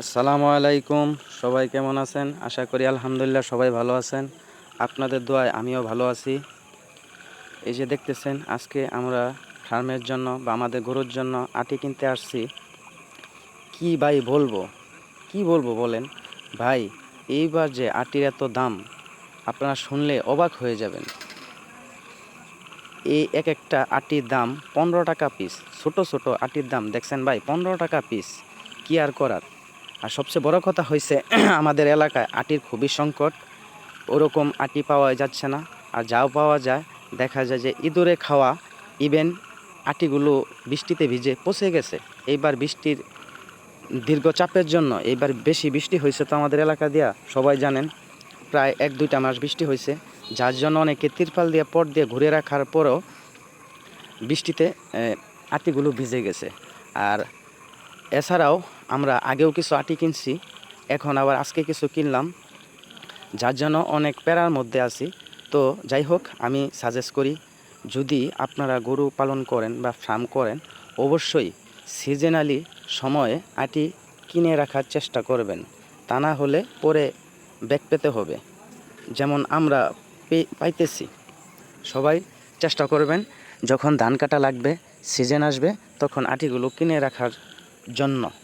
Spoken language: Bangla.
আসসালামু আলাইকুম, সবাই কেমন আছেন? আশা করি আলহামদুলিল্লাহ সবাই ভালো আছেন। আপনাদের দোয়ায় আমিও ভালো আছি। এই যে দেখতেছেন, আজকে আমরা ফার্মের জন্য বা আমাদের গরুর জন্য আটি কিনতে আসছি। কি ভাই বলব? কি বলব বলেন? ভাই, এইবার যে আটির এত দাম, আপনারা শুনলে অবাক হয়ে যাবেন। এই এক একটা আটির দাম পনেরো টাকা পিস ছোট ছোট আটির দাম। দেখছেন ভাই, পনেরো টাকা পিস কি আর করার? আর সবচেয়ে বড় কথা হয়েছে আমাদের এলাকায় আটির খুবই সংকট। ওরকম আটি পাওয়া যাচ্ছে না। আর যাও পাওয়া যায়, দেখা যায় যে ইঁদুরে খাওয়া ইভেন আটিগুলো বৃষ্টিতে ভিজে পচে গেছে। এইবার বৃষ্টির দীর্ঘ চাপের জন্য এইবার বেশি বৃষ্টি হয়েছে তো আমাদের এলাকা দিয়া, সবাই জানেন, প্রায় এক দুইটা মাস বৃষ্টি হয়েছে যার জন্য অনেকে তিরপাল দিয়ে, পট দিয়ে ঘুরে রাখার পরেও বৃষ্টিতে আটিগুলো ভিজে গেছে। আর এছাড়াও আমরা আগেও কিছু আটি কিনছি, এখন আবার আজকে কিছু কিনলাম, যার জন্য অনেক প্যারার মধ্যে আছি। তো যাই হোক, আমি সাজেস্ট করি, যদি আপনারা গরু পালন করেন বা ফার্ম করেন, অবশ্যই সিজনালি সময়ে আটি কিনে রাখার চেষ্টা করবেন। তা না হলে পরে ব্যাক পেতে হবে। যেমন আমরা পাইতেছি। সবাই চেষ্টা করবেন, যখন ধান কাটা লাগবে সিজন আসবে, তখন আটিগুলো কিনে রাখার জন্য।